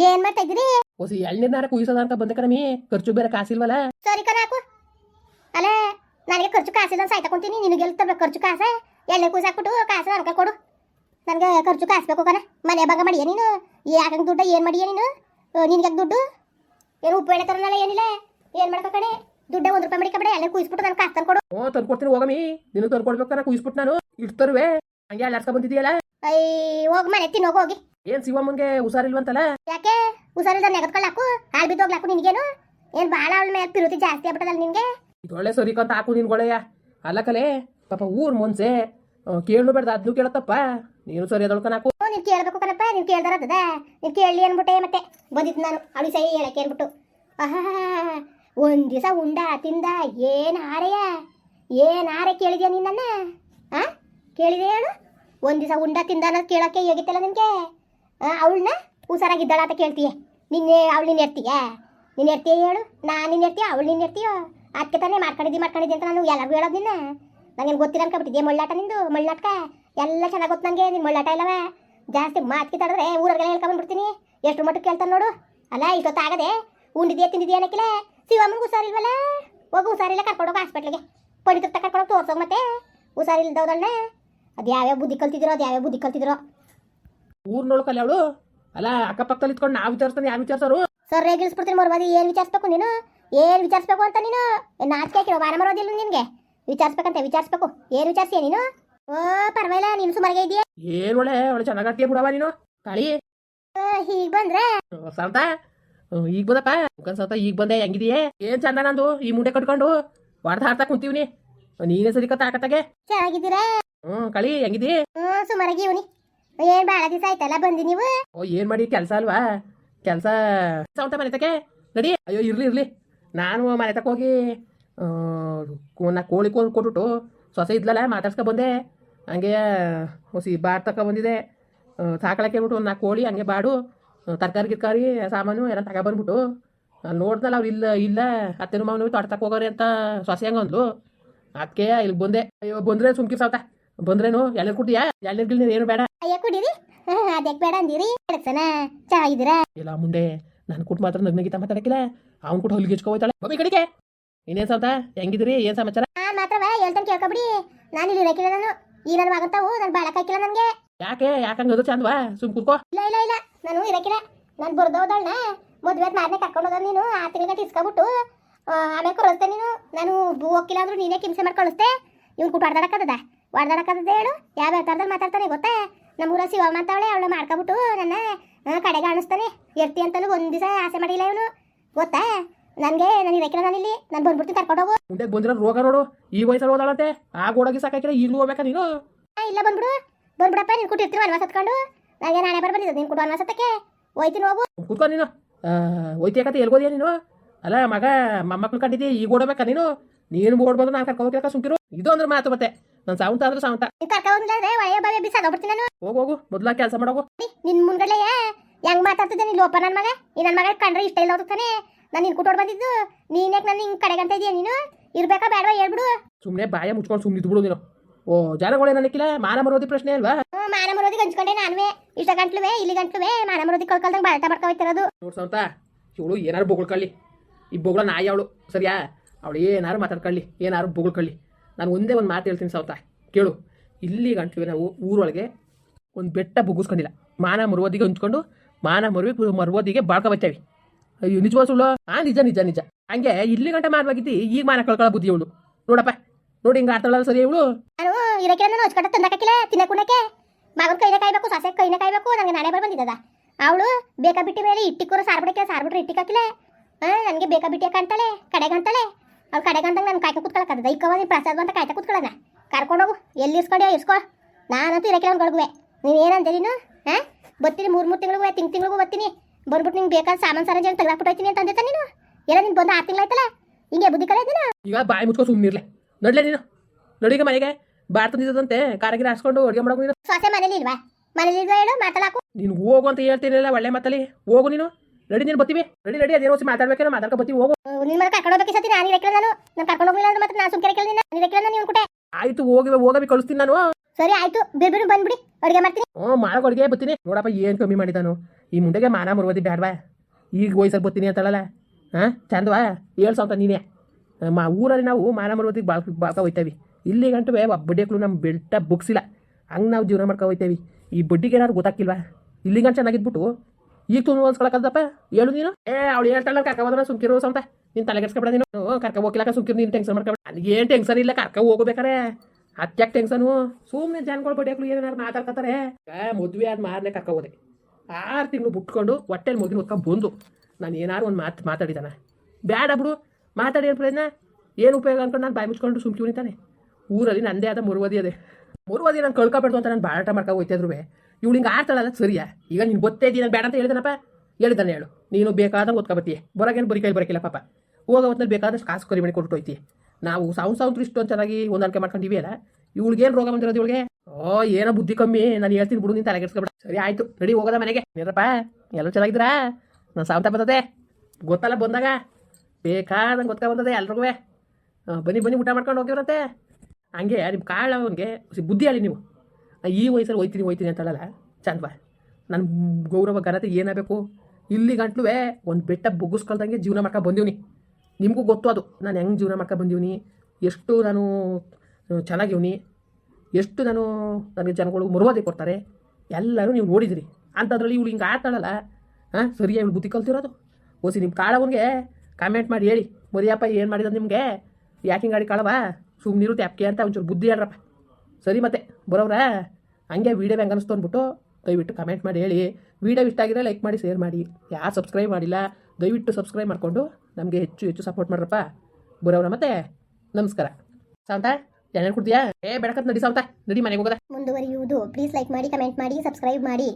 ಏನ್ ಮಾಡ್ತಾ ಇದ್ದೀರಿ? ಹೊಸಿ ಎಳ್ನೀರ್ನಾರ ಕುಯಿಸೋದ ಅಂತ ಬಂದ ಕಣಮಿ ಖರ್ಚು ಬೇರೆ ಕಾಸಿಲ್ವಲ್ಲ ಸರಿ ಕಣಾಕು ಅಲ್ಲ ನನಗೆ ಖರ್ಚು ಕಾಸಿಲ್ಲ ಸಾಯ್ತಕೊಂತೀನಿ ನಿನಗೆ ಎಲ್ಲಿ ತರ್ಬೇಕು ಖರ್ಚು ಕಾಸ? ಎಣ್ಣೆ ಕೂಸ್ ಹಾಕ್ಬಿಟ್ಟು ಕಾಸು ನನಗೆ ಕೊಡು. ನನಗೆ ಖರ್ಚು ಕಾಸ್ಬೇಕು ಕಣ. ಮನೆ ಭಾಗ ಮಾಡಿಯ ನೀನು? ಯಾಕಂಗೆ ದುಡ್ಡ ಏನ್ ಮಾಡಿಯ ನೀನು? ನಿನ್ಗೆ ದುಡ್ಡು? ಏನು ಉಪ್ಪು ಎಣ್ಣೆ ತರನಲ್ಲ ಏನಿಲ್ಲ? ಏನ್ ಮಾಡ್ಕೊ ಕಣೆ? ದುಡ್ಡ ಒಂದು ರೂಪಾಯಿ ಮಡಿಕಬೇಡ ಎಲ್ಲ ಕುಯಿಸ್ಬಿಟ್ಟು ನಾನು ಕಾಸು ತಂದು ಕೊಡು ಹ್ಞೂ ತಂದ್ಕೊಡ್ತೀನಿ ಹೋಗಮಿ ನಿನಗೆ ತಂದ್ಕೊಡ್ಬೇಕಾರ ಕುಯಿಸ್ಬಿಟ್ಟು ನಾನು. ಇಡ್ತರುವೆ ಹಂಗೆ ಅಲ್ಲಿ ಬಂದಿದೀಯಲ್ಲ ಐ ಹೋಗಿ ಮನೆ ತಿನ್ ಹೋಗಿ ಏನ್ ಶಿವಮ್ಮಂಗೆ ಹುಷಾರಿಲ್ವಂತಲ್ಲ? ಯಾಕೆ? ಹುಷಾರಿಲ್ದ ನೆಗದ್ಕೊಳ್ಳಾಕು ಹಾಲ್ ಬಿದ್ದೋಗ್ಲಾಕು ನಿನ್ಗೇನು? ಏನ್ ಭಾಳ ಅವಳ ಮೇಲೆ ಪಿರುತಿ ಜಾಸ್ತಿ ಆಗ್ಬಿಟ್ಟದಲ್ಲ ನಿನಗೆ? ಇದೊಳ್ಳೆ ಸರಿ ಕಂತ ಹಾಕು ನಿನ್ ಗೊಳೆಯ ಅಲ್ಲ ಕಲೆ ಪಾಪ ಊರ್ ಮೊನ್ಸೆ ಕೇಳು ಬೇಡ ಅದ್ನು ಕೇಳತ್ತಪ್ಪ. ನೀನು ಸರಿ ಅದೊಳ್ಕನ ಹಾಕು ಹ್ಞೂ ನೀನು ಕೇಳ್ಬೇಕು ಕಣಪ್ಪ ನೀನು ಕೇಳ್ದಾರತ್ತದ ನೀನು ಕೇಳಲಿ ಅನ್ಬಿಟ್ಟೆ ಮತ್ತೆ. ಬಂದಿದ್ದು ನಾನು ಅವಳಿ ಸೈ ಹೇಳಕ್ಕೆ ಅನ್ಬಿಟ್ಟು. ಆಹಾ ಒಂದು ದಿವಸ ಉಂಡ ತಿಂದ ಏನ್ ಆರೆಯ ಏನ್ ಆರೆ ಕೇಳಿದ್ಯಾ ನೀನು ನನ್ನ ಕೇಳಿದೆ ಅಣ್ಣ ಒಂದು ದಿವಸ ಉಂಡ ತಿಂದ ಅನ್ನೋದು ಕೇಳೋಕ್ಕೆ ಹೇಗಿತ್ತಲ್ಲ ನಿನಗೆ? ಅವಳನ್ನ ಹುಷಾರಾಗಿದ್ದಾಳ ಅಂತ ಕೇಳ್ತೀಯ. ನಿನ್ನೆ ಅವಳು ನಿನ್ನ ಇರ್ತೀಯ ನೀನು ಇರ್ತೀಯ ಹೇಳು? ನಾನು ನಿನ್ನ ಇರ್ತೀಯ ಅವಳು ನಿನ್ನ ಇರ್ತೀಯೋ ಅದಕ್ಕೆ ತಾನೇ ಮಾಡ್ಕೊಂಡಿದ್ದಿ ಮಾಡ್ಕೊಂಡಿದ್ದಿ ಅಂತ ನಾನು ಎಲ್ಲರಿಗೂ ಹೇಳೋದು ನಿನ್ನ. ನನಗೇನು ಗೊತ್ತಿಲ್ಲ ಅನ್ಕೊಬಿಟ್ಟಿದ್ದೆ ಮೊಳ್ಳಾಟ ನಿಂದು, ಮೊಳ್ಳಾಟಕ? ಎಲ್ಲ ಚೆನ್ನಾಗಿ ಗೊತ್ತು ನನಗೆ ನಿನ್ನ ಮೊಳ್ಳಾಟ ಇಲ್ಲವ? ಜಾಸ್ತಿ ಮಾತಿಗೆ ತಡೆದ್ರೆ ಊರಗೆಲ್ಲ ಹೇಳ್ಕೊಂಡ್ಬಿಡ್ತೀನಿ ಎಷ್ಟು ಮಟ್ಟಕ್ಕೆ ಕೇಳ್ತಾನೆ ನೋಡು. ಅಲ್ಲ, ಇಷ್ಟೊತ್ತಾಗದೆ ಉಂಡಿದ್ಯಾ, ತಿಂದಿದ್ಯಾ ಅನ್ನಕ್ಕಿಲ್ಲ? ಶಿವಮ್ಮನಿಗೆ ಹುಷಾರಿಲ್ವಲ್ಲ? ಹೋಗು, ಹುಷಾರಿಲ್ಲ, ಕರ್ಕೊಂಡೋಗಿ ಹಾಸ್ಪಿಟ್ಲಿಗೆ ಪಡಿತ ಕರ್ಕೊಂಡೋಗಿ ತೋರ್ಸೋಗಿ ಮತ್ತೆ. ಹುಷಾರಿಲ್ದವಳನ್ನ ಅದು ಯಾವ್ಯಾವ ಬುದ್ಧಿ ಕಲ್ತಿದಿರ ಅದು ಯಾವ್ಯಾವ ಬುದ್ಧಿ ಕಲ್ತಿದ್ರೋ. ಊರ್ ನೋಡ್ಕಲ್ಲ ಅವಳು? ಅಲ್ಲ ಅಕ್ಕಪಕ್ಕದಲ್ಲಿ ಇತ್ಕೊಂಡು ನಾವು ವಿಚಾರಿಸ್ತಾನೆ ಯಾರು ವಿಚಾರಿಸೋರು? ಸರ್ ರೇಗಿಳಿಸ್ಬಿಡ್ತೀನಿ ಮರ್ಬಾದಿ ಏನು ವಿಚಾರಿಸ್ಬೇಕು ನೀನು? ಏನು ವಿಚಾರಿಸ್ಬೇಕು ಅಂತ ನೀನು? ಏನ್ ನಾಚಿಕೆ ಹಾಕಿರೋ ವಾರ ಮರೋದಿಲ್ಲ ನಿನಗೆ? ವಿಚಾರಿಸ್ಬೇಕಂತೆ ವಿಚಾರಿಸ್ಬೇಕು. ಏನು ವಿಚಾರ್ಸಿ ನೀನು? ಓ ಪರವಾಗಿಲ್ಲ ನೀನು ಸುಮಾರಿಗೆ ಇದೆಯಾ? ಏನ್ ಒಳ್ಳೆ ಒಳ್ಳೆ ಚೆನ್ನಾಗಿ ಬಿಡವ ನೀನು? ಕಾಳಿ ಹೀಗೆ ಬಂದ್ರೆ? ಸಂತ. ಈಗ ಬಂದಪ್ಪ. ಮುಖನ್ ಸಂತ ಈಗ ಬಂದೆ ಹೆಂಗಿದೆಯೇ? ಏನ್ ಚಂದ ನಂದು ಈ ಮುಂಡೆ ಕಟ್ಕೊಂಡು? ಹೊಡ್ದಾಡ್ತಾ ಕುಂತೀವಿ ನೀನೇ ಸರಿ ಕತ್ತ ಹಾಕತ್ತಾಗೆ? ಚೆನ್ನಾಗಿದ್ದೀರಾ? ಹ್ಮ್ ಕಳಿ ಹೆಂಗಿದಿ? ಹ್ಞೂ ಸುಮಾರಾಗಿ ಇವನಿ. ಏನ್ ಭಾಳ ದಿವಸ ಆಯ್ತಲ್ಲ ಬಂದಿ ನೀವು? ಓ ಏನ್ ಮಾಡಿ ಕೆಲಸ ಅಲ್ವಾ? ಕೆಲಸ ಅಂತ ಮನೆ ತಕ್ಕೆ? ನಡಿ. ಅಯ್ಯೋ ಇರ್ಲಿ ಇರ್ಲಿ. ನಾನು ಮನೆ ತಕ ಹೋಗಿ ನಾ ಕೋಳಿ ಕೋ ಕೊಟ್ಬಿಟ್ಟು ಸೊಸೆ ಇದ್ಲಲ್ಲ ಮಾತಾಡ್ಸ್ಕೊ ಬಂದೆ. ಹಂಗೆ ಹೊಸಿ ಬಾಡ್ ತಕ ಬಂದಿದೆ. ಸಾಕಳಕ್ಕೆ ಹೇಳ್ಬಿಟ್ಟು ನಾ ಕೋಳಿ ಹಂಗೆ ಬಾಡು. ತರಕಾರಿ ಗಿರ್ಕಾರಿ ಸಾಮಾನು ಎಲ್ಲ ತಗೊಬಂದ್ಬಿಟ್ಟು ಅಲ್ಲಿ ನೋಡ್ದಲ್ಲ ಅವ್ರು ಇಲ್ಲ ಇಲ್ಲ. ಅತ್ತೆನು ಮಾವನು ತೋಟ ತಕ ಹೋಗೋರಿ ಅಂತ ಸೊಸೆ ಹಂಗೆ ಅಂದ್ಲು. ಅದಕ್ಕೆ ಇಲ್ಲಿ ಬಂದೆ. ಅಯ್ಯೋ ಬಂದ್ರೆ ಸುಮ್ಕಿ ಸಾವ್ತ ಬಂದ್ರೇನು? ಎಲ್ಲ ಕುಟ್ಟಿಯಾ ಎಲ್ಲ ಏನು ಬೇಡ? ಅಯ್ಯ ಕುಡೀರಿ. ಅದಕ್ಕೆ ಬೇಡ ಅಂದಿರಿ? ಚಾ ಚೆನ್ನಾಗಿದ್ದೀರಾ ಇಲ್ಲ ಮುಂದೆ ನಾನು ಕುಟ್ ಮಾತ್ರ ನಗ್ನಗಿತ ಮಾತಾಡಕ್ಕಿಲ್ಲ. ಅವ್ನು ಕೂಡ ಹೊಲಿಗೆ ಹೋಯ್ತಾಳೆ ಬಮ್ಮಿ ಕಡಿಗೆ. ಇನ್ನೇನ್ ಸಂತ? ಹೆಂಗಿದ್ರಿ ಏನ್ ಸಮಾಚಾರ? ನಾನು ಮಾತ್ರವ ಹೇಳ್ತಾನೆ ಕೇಳ್ಕೊಬಿಡಿ. ನಾನು ಇಲ್ಲಿ ಇರಕ್ಕಿಲ್ಲ ನಾನು. ಈ ನನ್ನ ಮಗಂತಾವು ನಾನು ಬಾಳಕ್ಕಾಕಿಲ್ಲ ನನಗೆ. ಯಾಕೆ? ಯಾಕಂಗ ಅದು ಚಂದವಾ ಸುಮ್ ಕೂತ್ಕೋ. ಇಲ್ಲ ಇಲ್ಲ ಇಲ್ಲ. ನಾನು ಇರಕ್ಕಿಲ್ಲ. ನಾನು ಬರ್ದೋದಳ್ನ ಮದುವೆ ಮಾರನೇ ಕರ್ಕೊಂಡು ಹೋದ ನೀನು. ಆ ತಿಂಗಳಿಗೆ ಇಸ್ಕೊಬಿಟ್ಟು ಆಮೇಲೆ ಕೊರಸ್ತೆ ನೀನು. ನಾನು ಹೋಗಿಲ್ಲ ಅಂದ್ರೂ ನೀನೇ ಕಿಂಸೆ ಮಾಡಿ ಕಳಿಸ್ತೆ ಇವ್ನು ಕುಟ್ಟು ಹೊಡ್ದಾಡಕ್ಕದ ಹೇಳು? ಯಾವ ವ್ಯಾಪಾರದಲ್ಲಿ ಮಾತಾಡ್ತಾನೆ ಗೊತ್ತಾ? ನಮ್ಮೂರ ಶಿವ ಮಾತಾವಳೆ ಅವಳು ಮಾಡ್ಕೊಬಿಟ್ಟು ನನ್ನ ಕಡೆಗೆ ಅಣಿಸ್ತಾನೆ. ಎರ್ತಿ ಅಂತಲೂ ಒಂದು ದಿವಸ ಆಸೆ ಮಾಡಿಲ್ಲ ಇವನು. ಗೊತ್ತಾ? ನನಗೆ ನಾನು ಇರಕ್ಕಿಲ್ಲ ನಾನಿಲ್ಲಿ. ನಾನು ಬಂದ್ಬಿಡ್ತೀನಿ ಕರ್ಕೊಂಡು ಹೋಗು. ಮುಂದೆ ಬಂದಿರೋ ರೋಗ ನೋಡು. ಈ ವಯಸ್ಸಲ್ಲಿ ಓದಾಳಂತೆ. ಆ ಗೋಡಾಗಿ ಸಾಕಾಕಿರ ಈಗಲೂ ಹೋಗ್ಬೇಕಾ ನೀನು? ಇಲ್ಲ ಬಂದ್ಬಿಡು. ಬಂದ್ಬಿಡಪ್ಪ ನೀನು ಕುಟ್ಟಿರ್ತೀನಿ ಅನ್ವಾಸ ಹತ್ಕೊಂಡು? ನನಗೆ ನಾಳೆ ಬರ್ಬಂದಿದ್ದು ನೀನು ಕೊಡು ಅನ್ವಾಸತ್ತಕ್ಕೆ ಹೋಯ್ತೀನಿ ಹೋಗು. ಕುತ್ಕೊ ನೀನು. ಹೋಯ್ತಿ ಯಾಕತ್ತೆ ಎಲ್ಗೋದಿಯಾ ನೀನು? ಅಲ್ಲ ಮಗ ಮೊಮ್ಮಕ್ಳು ಕಂಡಿದ್ದಿ ಈಗ ಓಡಬೇಕಾ ನೀನು? ನೀನು ಓಡ್ಬೋದು ನಾನು ಕರ್ಕೊಂಡು ಹೋಗಿ ಸುಂಕಿರು ಇದು ಅಂದ್ರೆ ಮಾತು ಮತ್ತೆ. ನನ್ ಸಾವಂತ ಆದ್ರೆ ಸಾವಂತ. ನೀನು ನಾನು. ಹೋಗು ಹೋಗು ಮೊದ್ಲ ಕೆಲಸ ಮಾಡೋಗು. ನಿನ್ ಮುಂದೆ ಹೆಂಗ್ ಮಾತಾಡ್ತಿದ್ದೆ ನೀನ್ ಲೋಪ ನನ್ನ ಮಗ? ಈ ನನ್ನ ಮಗ ಕಂಡ್ರೆ ಇಷ್ಟ ಇಲ್ಲ ಹೋಗ್ತಾನೆ ನಾನು ನಿನ್ ಕುಟ್ಟೋಡ್ ಬಂದಿದ್ದು. ನೀನ್ಯಾಕೆ ನನ್ನ ಹಿಂಗ್ ಕಡೆಗಂತ ಇದೀಯ ನೀನು? ಇರ್ಬೇಕಾ ಬೇಡವಾ ಹೇಳ್ಬಿಡು. ಸುಮ್ಮನೆ ಬಾಯ ಮುಚ್ಕೊಂಡು ಸುಮ್ಮನೆ ಇದ್ಬಿಡು ನೀನು. ಓ ಜನಗಳು ಏನಕ್ಕಿಲ್ಲ ಮಾನ ಮರೋದಿ ಪ್ರಶ್ನೆ ಅಲ್ವಾ? ಮಾನ ಮರೋದಿ ಹಂಚ್ಕೊಂಡೆ ನಾನುವೆ. ಇಷ್ಟ ಗಂಟ್ಲುವೆ ಇಲ್ಲಿ ಗಂಟ್ಲುವೆ ಮಾನ ಮರೋದಿ ಕಳ್ಕೊಳ್ದಂಗ್ ಬಾಳ್ತ ಮಾಡ್ಕೊ ಹೋಯ್ತಿರೋದು. ನೋಡ್ಸಂತ ಇವಳು ಏನಾರು ಬೊಗಳ್ಕೊಳ್ಳಿ. ಈ ಬೊಗಳ ನಾಯಿ ಅವಳು, ಸರಿಯಾ? ಅವಳು ಏನಾರು ಮಾತಾಡ್ಕೊಳ್ಳಿ, ಏನಾರು ಬೊಗಳ್ಕೊಳ್ಳಿ. ನಾನು ಒಂದೇ ಒಂದು ಮಾತು ಹೇಳ್ತೀನಿ ಸೌತ ಕೇಳು. ಇಲ್ಲಿ ಗಂಟ್ಲಿವೆ ನಾವು ಊರೊಳಗೆ ಒಂದು ಬೆಟ್ಟ ಬುಗ್ಗಿಸ್ಕೊಂಡಿಲ್ಲ. ಮಾನ ಮರುವದಿಗೆ ಹಂಚ್ಕೊಂಡು ಮಾನ ಮರುವಿ ಮರುವದಿಗೆ ಬಾಳ್ಕ ಬರ್ತೇವೆ ಅಯ್ಯೋ, ನಿಜವ ಸುಳ್ಳು? ಆ, ನಿಜ ನಿಜ ನಿಜ. ಹಂಗೆ ಇಲ್ಲಿ ಗಂಟೆ ಮಾನವಾಗಿದ್ದಿ ಈಗ ಮಾನ ಕಳ್ಕೊಳ್ಳೋ ಬುದ್ಧಿ ಇವಳು. ನೋಡಪ್ಪ, ನೋಡಿ ಹಿಂಗೆ ಆಡ್ತಾಳಲ್ಲ ಸರಿ ಇವಳು? ನಾನು ನಾನು ಉಣ್ಣಕ್ಕೆ? ಮಗನ ಕೈನ ಕಾಯ್ಬೇಕು ಸೊಸೆ ಕೈನ ಕಾಯ್ಬೇಕು ನನಗೆ ನಾಳೆ ಬರ್ ಅವಳು ಬೇಕಾ ಬಿಟ್ಟಿ ಮೇಲೆ ಇಟ್ಟಿ ಸಾರ್ ಬಿಡಕ್ಕೆ ಸಾರ್ ಬಿಟ್ರೆ ಇಟ್ಟಿಕ್ಕಾಕಿಲ್ಲ. ಹಾ ನನಗೆ ಬೇಕಾ ಬಿಟ್ಟಿಯ ಅಂತಾಳೆ. ಕಡೆಗಂತಾಳೆ ಅವ್ಳು ಕಡೆಗೆ ಅಂತಂಗೆ ನಾನು ಕಾಯ್ಕ ಕುತ್ಕೊಳಕ್ಕದ ಇಕ್ಕವ ನೀನು ಪ್ರಸಾದ ಅಂತ ಕಾಯ್ತಾ ಕುತ್ಕೊಳ್ಳೋಣ ಕರ್ಕೊಂಡೋಗು ಎಲ್ಲಿ ಇಸ್ಕೊಂಡೆ ಇಸ್ಕೊ. ನಾನಂತೂ ಇರಕ್ಕೆ ಒಂದು ಗಳ್ಗುವೆ. ನೀನು ಏನಂದೆ ನೀನು? ಹಾಂ ಬರ್ತೀನಿ ಮೂರು ಮೂರು ತಿಂಗಳಿಗೂ ತಿಂಗ್ ತಿಂಗಳಿಗೂ ಬರ್ತೀನಿ. ಬಂದ್ಬಿಟ್ಟು ನಿಂಗೆ ಬೇಕಾದ ಸಾಮಾನು ಸರಂಜಿ ಅಂತ ತೆಗ್ದಾಕ್ಬಿಟ್ಟು ಹೋಯ್ತೀನಿ ಅಂತ ಅಂದಿತ್ತ ನೀನು? ಎಲ್ಲ ನೀನು ಬಂದು ಆರು ತಿಂಗಳಾಯ್ತಲ್ಲ? ಹಿಂಗೆ ಬುದ್ಧಿ ಕಲೆ ನೀನು ಈಗ ಬಾಯಿ ಮುಚ್ಕೊ ಸುಮ್ಮನಿರ್ಲೆ ನಡ್ಲೆ ನೀನು. ನಡಿಗೆ ಮನೆಗೆ. ಬಾರ್ ತಂದಿದ್ದಂತೆ ಕಾರಾಗಿರ ಹಾಸ್ಕೊಂಡು ಅಡುಗೆ ಮಾಡೋದು ನೀನು. ಸೊಸೆ ಮನೇಲಿ ಇಲ್ವಾ? ಮನೇಲಿ ಇಲ್ವಾ ಹೇಳು ಮಾತಾಡಾಕು ನೀನು ಹೋಗು ಅಂತ ಹೇಳ್ತೀನಿಲ್ಲ ಒಳ್ಳೆ ಮಾತಲ್ಲಿ. ಹೋಗು ನೀನು. ನಡಿ ನೀನು ಬತ್ತೀವಿ ರೆಡಿ ರೆಡಿ. ಅದೇನೋ ಮಾತಾಡ್ಬೇಕೇನೋ ಮಾತಾಡ್ಕೊ ಬತ್ತೀವಿ ಹೋಗು. ನಿನ್ನ ಮನೆ ಕರ್ಕೊಂಡು ಹೋಗಕ್ಕೆ ಸತಿ ನಾನು ಇರಕ್ಕೆ ನಾನು. ನಾನು ಕರ್ಕೊಂಡು ಹೋಗಿಲ್ಲ ಅಂದ್ರೆ ಮತ್ತೆ ನಾನು ಸುಮ್ಕೆ ಇರಕ್ಕಿಲ್ಲ ನೀನು ಇರಕ್ಕೆ ನಾನು ನೀವು ಕುಟೆ. ಆಯ್ತು ಹೋಗಿ ಹೋಗಬೇಕು ಕಳಿಸ್ತೀನಿ ನಾನು. ಸರಿ ಆಯ್ತು. ಬೇರೆ ಬಿಡು ಬಂದ್ಬಿಡಿ. ಅಡುಗೆ ಮಾಡ್ತೀನಿ. ಹ್ಞೂ ಮಾಡಕ್ಕೆ ಅಡುಗೆ ಬತ್ತೀನಿ ನೋಡಪ್ಪ ಏನು ಕಮ್ಮಿ ಮಾಡಿದಾನು ಈ ಮುಂದೆಗೆ ಮಾನ ಮರುವದಿ ಬೇಡವಾ ಈಗ ವಯಸ್ಸಲ್ಲಿ ಬತ್ತೀನಿ ಅಂತಳಲ್ಲ. ಹಾಂ ಚಂದವಾ? ಹೇಳ್ಸ ಅಂತ ನೀನೇ. ಮಾ ಊರಲ್ಲಿ ನಾವು ಮಾನ ಮರುವದಿಗೆ ಬಾಳ್ ಬಾಳ್ಕ ಹೋಯ್ತೇವೆ. ಇಲ್ಲಿ ಗಂಟು ಬಡ್ಡಿಗಳು ನಮ್ಮ ಬೆಟ್ಟ ಬುಕ್ಸಿಲ್ಲ. ಹಂಗೆ ನಾವು ಜೀವನ ಮಾಡ್ಕೊ ಹೋಯ್ತೇವೆ. ಈ ಬಡ್ಡಿಗೆ ಏನಾದ್ರು ಗೊತ್ತಾಗಿಲ್ವಾ ಇಲ್ಲಿಗಂಟ ಚೆನ್ನಾಗಿದ್ಬಿಟ್ಟು ಈಗ ತುಂಬ ಓದಿಸ್ಕೊಳಕ್ಕಲ್ದಪ್ಪ ಹೇಳು ನೀನು. ಏ, ಅವಳು ಹೇಳ್ತಾಳ ಕರ್ಕ ಹೋದ್ರೆ ಸುಮ್ಕಿರು ಸಂತ ನೀನು ತಲೆ ಕೆಡ್ಸ್ಕೊಬೇಡ ನೀನು. ಕರ್ಕ ಹೋಗಿಲ್ಲ ಸುಮ್ಕಿರು, ನೀನು ಟೆನ್ಷನ್ ಮಾಡ್ಕೊಬೇಡ. ನನಗೆ ಏನು ಟೆನ್ಷನ್ ಇಲ್ಲ ಕರ್ಕ ಹೋಗ್ಬೇಕಾರೆ. ಹತ್ಯಾಕೆ ಟೆನ್ಷನು ಸುಮ್ಮನೆ ಜನಗಳು ಬಡಿಯಕ್ಳು ಏನಾರು ಮಾತಾಡ್ಕತ್ತಾರೆ ಮದುವೆ ಆದ ಮಾರನೇ ಕರ್ಕ ಹೋದೆ. ಆರು ತಿಂಗಳು ಬಿಟ್ಕೊಂಡು ಹೊಟ್ಟೆಲಿ ಮುಗಿನ ಹೊತ್ಕೊಂಡು ಬಂದು ನಾನು ಏನಾರು ಒಂದು ಮಾತು ಮಾತಾಡಿದಾನ. ಬೇಡ ಬಿಡು, ಮಾತಾಡಿ ಏನು ಪ್ರಯತ್ನ? ಏನು ಉಪಯೋಗ ಅಂದ್ಕೊಂಡು ನಾನು ಬಾಯಿ ಮುಚ್ಕೊಂಡು ಸುಮ್ಕಿವ್ನಿ ತಾನೆ. ಊರಲ್ಲಿ ನಂದೇ ಆದ ಮುರುವದಿ ಅದೇ. ಮುರುವದಿ ನಾನು ಕಳ್ಕೊಬಾರ್ದು ಅಂತ ನಾನು ಬಾಳಾಟ ಮಾಡ್ಕೊ ಹೋಯ್ತಿದ್ರು ಇವಳು ಹಿಂಗೆ ಆಡ್ತಾಳಲ್ಲ ಸರಿಯಾ? ಈಗ ನೀನು ಗೊತ್ತೇ ಇದೀನಿ ಬೇಡ ಅಂತ ಹೇಳಿದನಪ್ಪ? ಹೇಳಿದ್ದಾನೆ ಹೇಳು. ನೀನು ಬೇಕಾದಂಗೆ ಓದ್ಕೊಬತ್ತೀಯ. ಬರೋಗೇನು ಬರೀ ಕೈ ಬರೋಕಿಲ್ಲ ಪಾಪ. ಹೋಗೋ ಹೊತ್ತಿನಲ್ಲಿ ಬೇಕಾದಷ್ಟು ಕಾಸು ಕರಿ ಮಾಡಿ ಕೊಟ್ಟು ನಾವು ಸಾವು ಸಾವು ಇಷ್ಟೊಂದು ಚೆನ್ನಾಗಿ ಹೊಂದಾಣಿಕೆ ಮಾಡ್ಕೊಂಡಿವಿ ಅಲ್ಲ? ಇವಳಿಗೇನು ರೋಗ ಬಂದಿರೋದು ಇವಳಿಗೆ? ಓ, ಏನೋ ಬುದ್ಧಿ ಕಮ್ಮಿ. ನಾನು ಹೇಳ್ತೀನಿ ಬಿಡು, ನೀನು ತಲೆಗೆಡ್ಸ್ಕೊಬೇಡ ಸರಿ, ಆಯಿತು. ರೆಡಿ, ಹೋಗೋದ ಮನೆಗೆ. ಏನಪ್ಪ ಎಲ್ಲರೂ ಚೆನ್ನಾಗಿದ್ರಾ ನಾನು ಸಾವಂತ ಬರ್ತದೆ ಗೊತ್ತಲ್ಲ ಬಂದಾಗ? ಬೇಕಾದಂಗೆ ಗೊತ್ತಾ ಬಂದದೆ ಎಲ್ರಿಗೂ. ಬನ್ನಿ ಬನ್ನಿ, ಊಟ ಮಾಡ್ಕೊಂಡು ಹೋಗಿವ್ರಂತೆ ಹಂಗೆ ನಿಮ್ಮ ಕಾಳು ಅವನಿಗೆ ಬುದ್ಧಿ ಹೇಳಿ ನೀವು. ನಾ ಈ ವಯಸ್ಸಲ್ಲಿ ಹೋಯ್ತೀನಿ ಹೋಯ್ತೀನಿ ಅಂತಳಲ್ಲ. ಚಂದವಾ ನನ್ನ ಗೌರವ ಘನತೆ ಏನಾಗಬೇಕು? ಇಲ್ಲಿ ಗಂಟ್ಲುವೆ ಒಂದು ಬೆಟ್ಟ ಬುಗ್ಗಿಸ್ಕೊಳ್ದಂಗೆ ಜೀವನ ಮಾಡ್ಕೊ ಬಂದೀವ್ನಿ. ನಿಮಗೂ ಗೊತ್ತು ಅದು. ನಾನು ಹೆಂಗೆ ಜೀವನ ಮಾಡ್ಕೊ ಬಂದೀವ್ನಿ? ಎಷ್ಟು ನಾನು ಚೆನ್ನಾಗಿವ್ನಿ? ಎಷ್ಟು ನಾನು ನನಗೆ ಜನಗಳು ಮರುವಾದಿ ಕೊಡ್ತಾರೆ? ಎಲ್ಲರೂ ನೀವು ನೋಡಿದಿರಿ. ಅಂಥದ್ರಲ್ಲಿ ಇವಳು ಹಿಂಗೆ ಆಡ್ತಾಳಲ್ಲ. ಹಾಂ ಸರಿಯಾಗಿ ಇವಳು ಬುದ್ಧಿ ಕಲ್ತಿರೋದು. ಓಸಿ ನಿಮ್ಮ ಕಾಳವನಿಗೆ ಕಾಮೆಂಟ್ ಮಾಡಿ ಹೇಳಿ. ಮರಿಯಪ್ಪ, ಏನು ಮಾಡಿದ ನಿಮಗೆ? ಯಾಕೆ ಗಾಡಿ ಕಾಳವ ಇರುತ್ತೆ ಅಪ್ಕೆ ಅಂತ ಒಂಚೂರು ಬುದ್ಧಿ ಹೇಳ್ರಪ್ಪ. ಸರಿ ಮತ್ತೆ, ಬರೋವ್ರ? ಹಂಗೆ ವೀಡಿಯೋ ಹೆಂಗೆ ಅನಿಸ್ತು ಅಂದ್ಬಿಟ್ಟು ದಯವಿಟ್ಟು ಕಮೆಂಟ್ ಮಾಡಿ ಹೇಳಿ. ವೀಡಿಯೋ ಇಷ್ಟ ಆಗಿದ್ರೆ ಲೈಕ್ ಮಾಡಿ ಶೇರ್ ಮಾಡಿ. ಯಾರು ಸಬ್ಸ್ಕ್ರೈಬ್ ಮಾಡಿಲ್ಲ, ದಯವಿಟ್ಟು ಸಬ್ಸ್ಕ್ರೈಬ್ ಮಾಡಿಕೊಂಡು ನಮಗೆ ಹೆಚ್ಚು ಹೆಚ್ಚು ಸಪೋರ್ಟ್ ಮಾಡ್ರಪ್ಪ. ಬರೋವ್ರ ಮತ್ತೆ ನಮಸ್ಕಾರ. ಸಾವಂತ ಏನೇನು ಕೊಡ್ತೀಯಾ ಏ ಬೆಳಕತ್ ನಡಿ ಸಾವಂತ ನಡಿ ಮನೆಗೆ ಹೋಗೋದ. ಮುಂದುವರಿಯುವುದು. ಪ್ಲೀಸ್ ಲೈಕ್ ಮಾಡಿ ಕಮೆಂಟ್ ಮಾಡಿ ಸಬ್ಸ್ಕ್ರೈಬ್ ಮಾಡಿ.